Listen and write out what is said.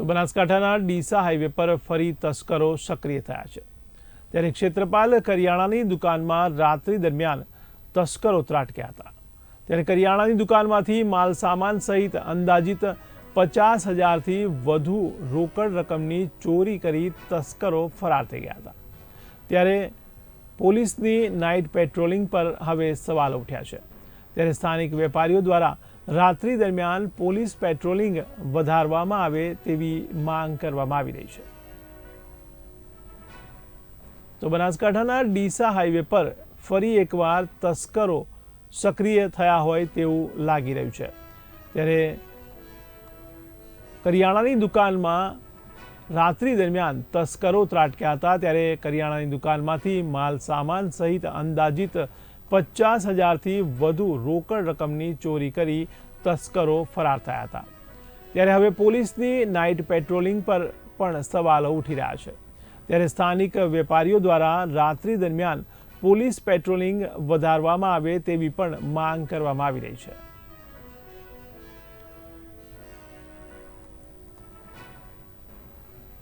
તો બનાસકાંઠાના ડીસા હાઈવે પર ફરી તસ્કરો સક્રિય થયા છે. ત્યારે ક્ષેત્રપાલ કરિયાણાની દુકાનમાં રાત્રિ દરમિયાન તસ્કરો ત્રાટક્યા હતા. ત્યારે કરિયાણાની દુકાનમાંથી માલ સામાન સહિત અંદાજિત પચાસ હજારથી વધુ રોકડ રકમની ચોરી કરી તસ્કરો ફરાર થઈ ગયા હતા. ત્યારે પોલીસની નાઇટ પેટ્રોલિંગ પર હવે સવાલ ઉઠ્યા છે. ત્યારે સ્થાનિક વેપારીઓ દ્વારા રાત્રિ દરમિયાન પોલીસ પેટ્રોલિંગ વધારવામાં આવે તેવી માંગ કરવામાં આવી રહી છે. તો બનાસકાંઠાના ડીસા હાઈવે પર ફરી એકવાર તસ્કરો સક્રિય થયા હોય તેવું લાગી રહ્યું છે. ત્યારે કરિયાણાની દુકાનમાં રાત્રિ દરમિયાન તસ્કરો ત્રાટક્યા હતા, ત્યારે કરિયાણાની દુકાનમાંથી માલ સામાન સહિત અંદાજિત પચાસ હજારથી વધુ રોકડ રકમની ચોરી કરી તસ્કરો ફરાર થયા હતા. ત્યારે હવે પોલીસની નાઇટ પેટ્રોલિંગ પર પણ સવાલો ઉઠી રહ્યા છે. ત્યારે સ્થાનિક વેપારીઓ દ્વારા રાત્રિ દરમિયાન પોલીસ પેટ્રોલિંગ વધારવામાં આવે તેવી પણ માંગ કરવામાં આવી રહી છે.